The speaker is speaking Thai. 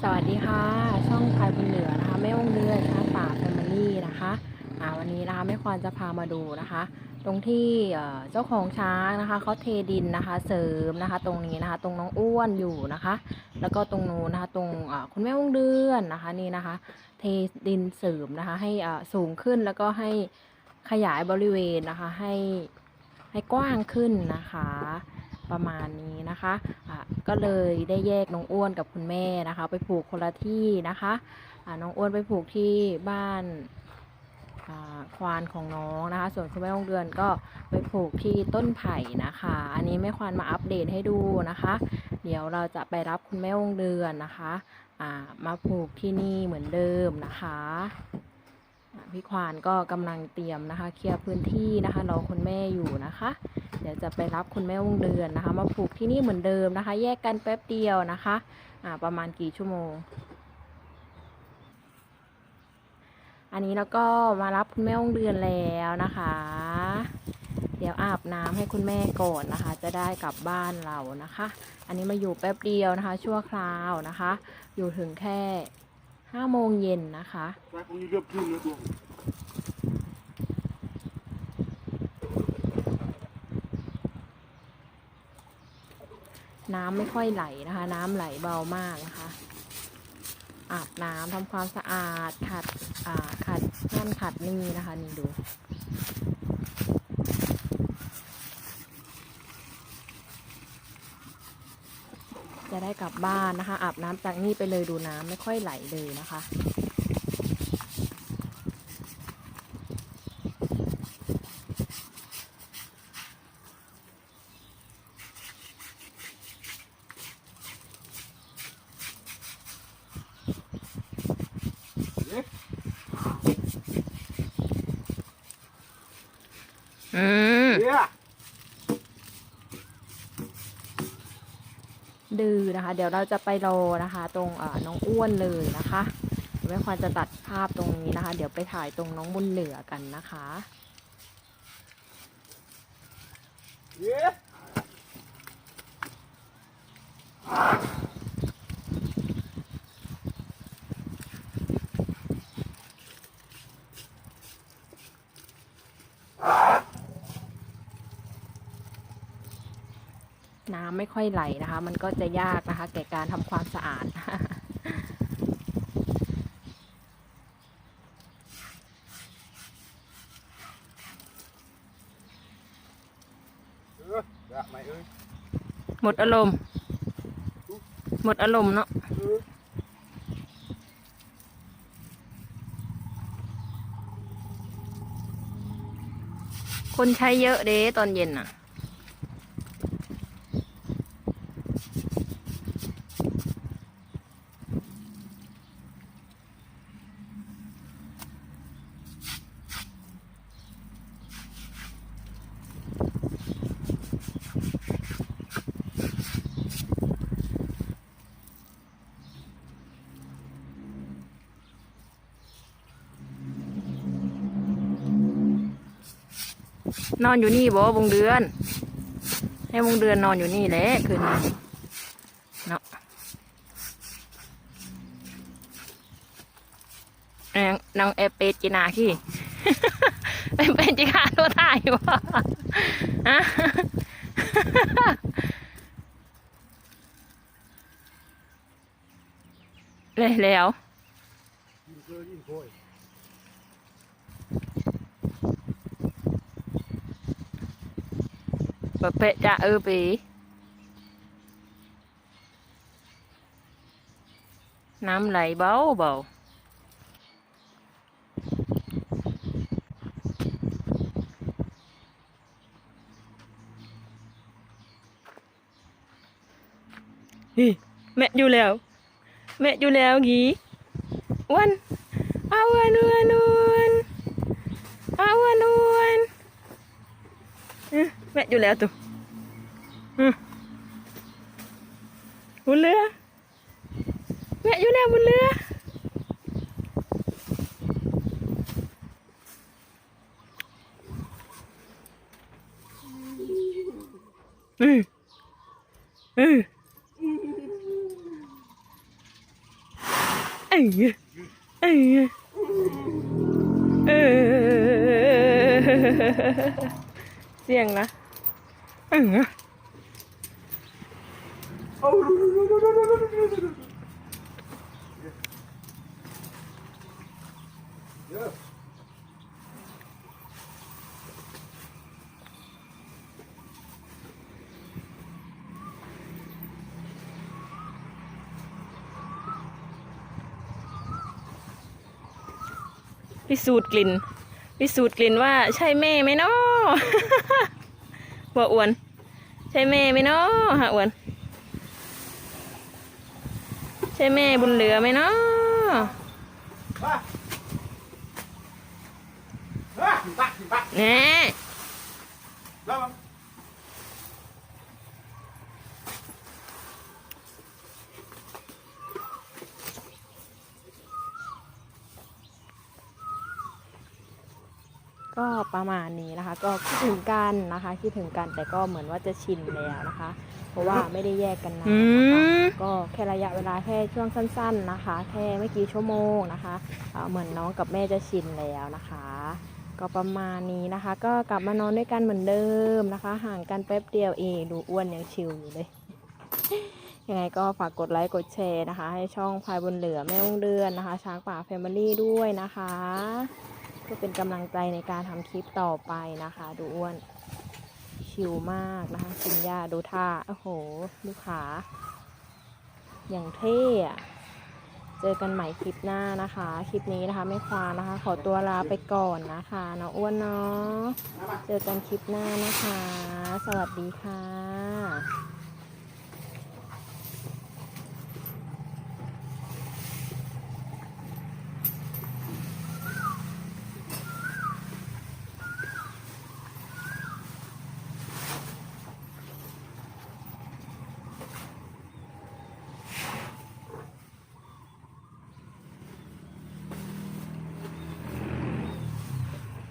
สวัสดีค่ะ ช่องพายบนเหนือนะคะแม่วงเดือนชาป่าแฟมิลี่นะคะอ่าวันนี้นะคะแม่ควานจะพามาดูนะคะ ตรงที่เจ้าของช้างนะคะเขาเทดินนะคะ เสริมนะคะ ตรงนี้นะคะ ตรงน้องอ้วนอยู่นะคะ แล้วก็ตรงนู้นนะคะ ตรงคุณแม่วงเดือนนะคะนี่นะคะ เทดินเสริมนะคะ ให้สูงขึ้นแล้วก็ให้ขยายบริเวณนะคะ ให้ให้กว้างขึ้นนะคะ ประมาณนี้นะคะอะก็เลยได้แยกน้องอ้วนกับคุณแม่นะคะ ไปผูกคนละที่นะคะอะน้องอ้วนไปผูกที่บ้านควานของน้องนะคะ ส่วนคุณแม่วงเดือนก็ไปผูกที่ต้นไผ่นะคะ อันนี้แม่ควานมาอัปเดตให้ดูนะคะ เดี๋ยวเราจะไปรับคุณแม่วงเดือนนะคะอ่ามาผูกที่นี่เหมือนเดิมนะคะอะพี่ควานก็กำลังเตรียมนะคะ เคลียร์พื้นที่นะคะรอคุณแม่อยู่นะคะ เดี๋ยวจะไปรับคุณแม่วงเดือนนะคะ มาผูกที่นี่เหมือนเดิมนะคะ แยกกันแป๊บเดียวนะคะอ่าประมาณกี่ชั่วโมง อันนี้แล้วก็มารับคุณแม่วงเดือนแล้วนะคะ เดี๋ยวอาบน้ำให้คุณแม่ก่อนนะคะ จะได้กลับบ้านเรานะคะ อันนี้มาอยู่แป๊บเดียวนะคะ ชั่วคราวนะคะ อยู่ถึงแค่ห้าโมงเย็นนะคะ น้ำไม่ค่อยไหลนะคะ น้ำไหลเบามากนะคะ อาบน้ำทำความสะอาดขัดอ่าขัดนั่นขัดนี่นะคะนี่ดูจะได้กลับบ้านนะคะ อาบน้ำจากนี่ไปเลยดูน้ำไม่ค่อยไหลเลยนะคะ อืม Yeah! ดื้อนะคะ เดี๋ยวเราจะไปรอนะคะ ตรงเอ่อน้องอ้วนเลยนะคะแม่ควรจะตัดภาพตรงนี้นะคะ เดี๋ยวไปถ่ายตรงน้องบุญเหลือกันนะคะ Yeah! น้ำไม่ค่อยไหลนะคะ มันก็จะยากนะคะ แก่การทำความสะอาด หมดอารมณ์ หมดอารมณ์เนาะคนใช้เยอะเด้ตอนเย็นน่ะ นอนอยู่นี่บ่วงเดือน ให้วงเดือนนอนอยู่นี่แหละคืนนี้เนาะนางนางเอเปจินาขี้เอเปจินาตัวตายอยู่บ่ฮะเลยแล้ว เปิดเพะจะเออปีน้ำไหลเบาเแม่อยู่แล้วตัวบุญเรือแม่อยู่แล้วบุญเรืออืมอืมเอ้ยเอ้ยเออเสียงนะ พิสูจน์กลิ่นพิสูจน์กลิ่นว่าใช่แม่ไหมเนาะบัวอ้วน ใช่แม่ไหมเนาะฮะอ้วนใช่แม่บุญเหลือไหมเนาะมามาหิมปะหิมปะแน่แล้วมั้ง ก็ประมาณนี้นะคะ ก็คิดถึงกันนะคะคิดถึงกันแต่ก็เหมือนว่าจะชินแล้วนะคะ เพราะว่าไม่ได้แยกกันนานนะคะก็แค่ระยะเวลาแค่ช่วงสั้น ๆนะคะ แค่ไม่กี่ชั่วโมงนะคะเอ่อเหมือนน้องกับแม่จะชินแล้วนะคะ ก็ประมาณนี้นะคะ ก็กลับมานอนด้วยกันเหมือนเดิมนะคะ ห่างกันแป๊บเดียวเองดูอ้วนยังชิลอยู่เลยยังไงก็ฝากกดไลค์กดแชร์นะคะ ให้ช่องพายบนเหลือแม่วงเดือนนะคะ ช้างป่าแฟมิลี่ด้วยนะคะเพื่อเป็นกำลังใจในการทำคลิปต่อไปนะคะ ดูอ้วนชิลมากนะคะกินยาดูท่าโอ้โห ลูกขา อย่างเท่อะเจอกันใหม่คลิปหน้านะคะ คลิปนี้นะคะไม่ควานนะคะ ขอตัวลาไปก่อนนะคะน้องอ้วนเนาะเจอกันคลิปหน้านะคะ สวัสดีค่ะ